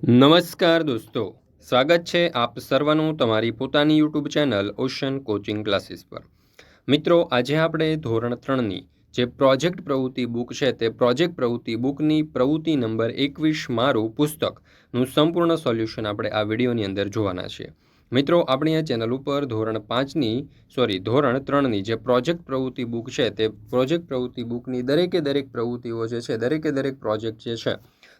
નમસ્કાર દોસ્તો, સ્વાગત છે આપ સર્વનું તમારી પોતાની YouTube channel ocean coaching classes પર. મિત્રો, આજે આપણે ધોરણ ત્રણની જે પ્રોજેક્ટ પ્રવૃત્તિ બુક છે તે પ્રોજેક્ટ પ્રવૃત્તિ બુકની પ્રવૃત્તિ નંબર એકવીસ મારું પુસ્તકનું સંપૂર્ણ સોલ્યુશન આપણે આ વિડીયોની અંદર જોવાના છીએ મિત્રો, આપણી આ ચેનલ ઉપર ધોરણ પાંચની સોરી ધોરણ ત્રણની જે પ્રોજેક્ટ પ્રવૃત્તિ બુક છે તે પ્રોજેક્ટ પ્રવૃત્તિ બુકની દરેકે દરેક પ્રવૃત્તિઓ જે છે, દરેકે દરેક પ્રોજેક્ટ જે છે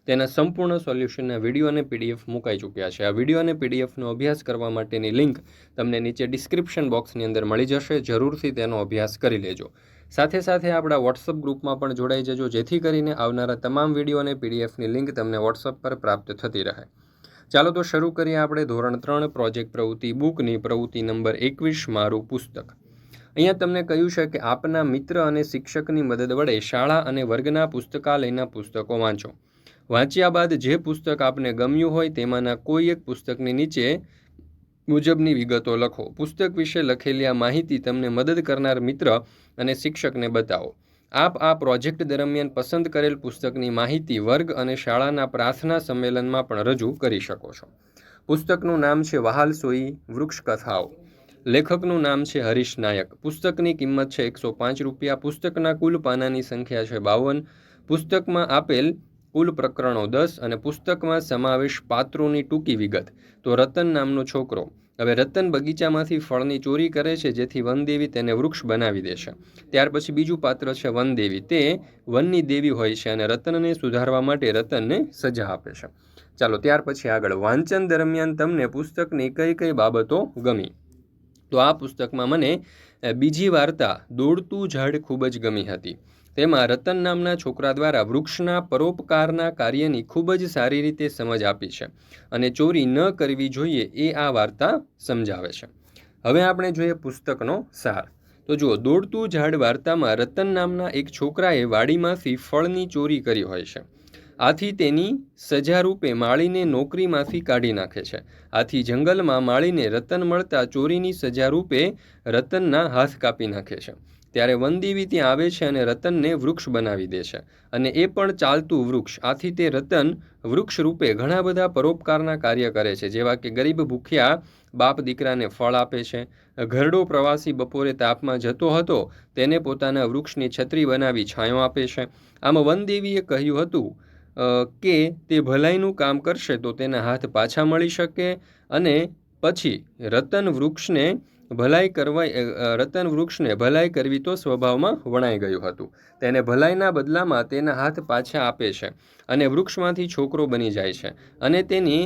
તેના સંપૂર્ણ સોલ્યુશનના વીડિયો અને પીડીએફ મુકાઈ ચૂક્યા છે. આ વીડિયો અને પીડીએફનો અભ્યાસ કરવા માટેની લિંક તમને નીચે ડિસ્ક્રિપ્શન બોક્સની અંદર મળી જશે. જરૂરથી તેનો અભ્યાસ કરી લેજો. સાથે સાથે આપણા વોટ્સઅપ ગ્રુપમાં પણ જોડાઈ જજો, જેથી કરીને આવનારા તમામ વીડિયો અને પીડીએફની લિંક તમને વોટ્સઅપ પર પ્રાપ્ત થતી રહે. ચાલો તો શરૂ કરીએ આપણે ધોરણ ત્રણ પ્રોજેક્ટ પ્રવૃત્તિ બુકની પ્રવૃત્તિ નંબર એકવીસ, મારું પુસ્તક. અહીંયા તમને કહ્યું છે કે આપના મિત્ર અને શિક્ષકની મદદ વડે શાળા અને વર્ગના પુસ્તકાલયના પુસ્તકો વાંચો. વાંચ્યા બાદ જે પુસ્તક આપને ગમ્યું હોય તેમાંના કોઈ એક પુસ્તકની નીચે મુજબની વિગતો લખો. પુસ્તક વિશે લખેલી આ માહિતી તમને મદદ કરનાર મિત્ર અને શિક્ષકને બતાવો. આપ આ પ્રોજેક્ટ દરમિયાન પસંદ કરેલ પુસ્તકની માહિતી વર્ગ અને શાળાના પ્રાર્થના સંમેલનમાં પણ રજૂ કરી શકો છો. પુસ્તકનું નામ છે વહાલ સોઈ વૃક્ષ કથાઓ. લેખકનું નામ છે હરીશ નાયક. પુસ્તકની કિંમત છે એકસો પાંચ રૂપિયા. પુસ્તકના કુલ પાનાની સંખ્યા છે બાવન. પુસ્તકમાં આપેલ કુલ પ્રકરણો દસ અને પુસ્તકમાં સમાવેશ પાત્રોની ટૂંકી વિગત. તો રતન નામનો છોકરો. હવે રતન બગીચામાંથી ફળની ચોરી કરે છે, જેથી વનદેવી તેને વૃક્ષ બનાવી દેશે ત્યાર પછી બીજું પાત્ર છે વનદેવી. તે વનની દેવી હોય છે અને રતનને સુધારવા માટે રતનને સજા આપે છે. ચાલો, ત્યાર પછી આગળ. વાંચન દરમિયાન તમને પુસ્તકની કઈ કઈ બાબતો ગમી? તો આ પુસ્તકમાં મને બીજી વાર્તા દોડતું ઝાડ ખૂબ જ ગમી હતી. તેમાં રતન નામના છોકરા દ્વારા વૃક્ષના પરોપકારના કાર્યની ખૂબ જ સારી રીતે સમજ આપી છે અને ચોરી ન કરવી જોઈએ એ આ વાર્તા સમજાવે છે. હવે આપણે જોઈએ પુસ્તકનો સાર. તો જુઓ, દોડતું ઝાડ વાર્તામાં રતન નામના એક છોકરાએ વાડીમાંથી ફળની ચોરી કરી હોય છે. આથી તેની સજા રૂપે માળીને નોકરીમાંથી કાઢી નાખે છે. આથી જંગલમાં માળીને રતન મળતા ચોરીની સજા રૂપે રતનના હાથ કાપી નાખે છે. ત્યારે વનદેવી ત્યાં આવે છે અને રતનને વૃક્ષ બનાવી દે છે અને એ પણ ચાલતું વૃક્ષ. આથી તે રતન વૃક્ષ રૂપે ઘણા બધા પરોપકારના કાર્ય કરે છે. જેવા કે ગરીબ ભૂખ્યા બાપ દીકરાને ફળ આપે છે. ઘરડો પ્રવાસી બપોરે તાપમાં જતો હતો તેને પોતાના વૃક્ષની છત્રી બનાવી છાંયો આપે છે. આમ વનદેવીએ કહ્યું હતું કે તે ભલાઈનું કામ કરશે તો તેના હાથ પાછા મળી શકે અને પછી રતન વૃક્ષને ભલાઈ કરવા રતન વૃક્ષને ભલાઈ કરવી તો સ્વભાવમાં વણાઈ ગયું હતું. તેને ભલાઈના બદલામાં તેના હાથ પાછા આપે છે અને વૃક્ષમાંથી છોકરો બની જાય છે અને તેની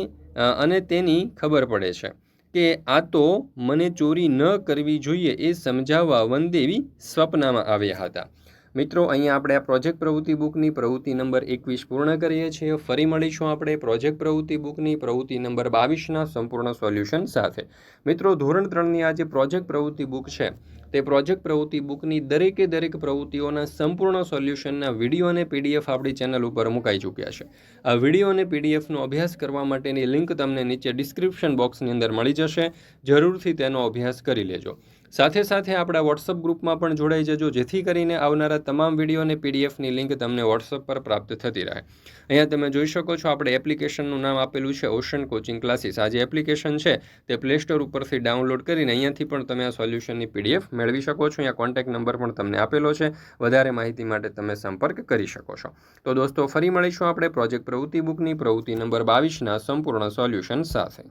અને તેની ખબર પડે છે કે આ તો મને ચોરી ન કરવી જોઈએ એ સમજાવવા વનદેવી સ્વપ્નમાં આવ્યા હતા. મિત્રો, અહીંયા આપણે આ પ્રોજેક્ટ પ્રવૃત્તિ બુકની પ્રવૃત્તિ નંબર એકવીસ પૂર્ણ કરીએ છીએ. ફરી મળીશું આપણે પ્રોજેક્ટ પ્રવૃત્તિ બુકની પ્રવૃત્તિ નંબર બાવીસના સંપૂર્ણ સોલ્યુશન સાથે. મિત્રો, ધોરણ ત્રણની આ જે પ્રોજેક્ટ પ્રવૃત્તિ બુક છે, તે પ્રોજેક્ટ પ્રવૃત્તિ બુકની દરેકે દરેક પ્રવૃત્તિઓના સંપૂર્ણ સોલ્યુશનના વીડિયો અને પીડીએફ આપણી ચેનલ ઉપર મુકાઈ ચૂક્યા છે. આ વીડિયો અને પીડીએફનો અભ્યાસ કરવા માટેની લિંક તમને નીચે ડિસ્ક્રિપ્શન બોક્સની અંદર મળી જશે. જરૂરથી તેનો અભ્યાસ કરી લેજો. સાથે સાથે આપણા વોટ્સઅપ ગ્રુપમાં પણ જોડાઈ જજો, જેથી કરીને આવનારા તમામ વીડિયો અને પીડીએફની લિંક તમને વોટ્સઅપ પર પ્રાપ્ત થતી રહે. અહીંયા તમે જોઈ શકો છો, આપણે એપ્લિકેશનનું નામ આપેલું છે ઓશન કોચિંગ ક્લાસીસ આ જે એપ્લિકેશન છે, તે પ્લે સ્ટોર ઉપરથી ડાઉનલોડ કરીને અહીંયાથી પણ તમે આ સોલ્યુશનની પીડીએફ મેળવી શકો છો. અહીંયા કોન્ટેક્ટ નંબર પણ તમને આપેલો છે. વધારે માહિતી માટે તમે સંપર્ક કરી શકો છો. તો દોસ્તો, ફરી મળીશું આપણે પ્રોજેક્ટ પ્રવૃત્તિ બુકની પ્રવૃત્તિ નંબર બાવીસના સંપૂર્ણ સોલ્યુશન સાથે.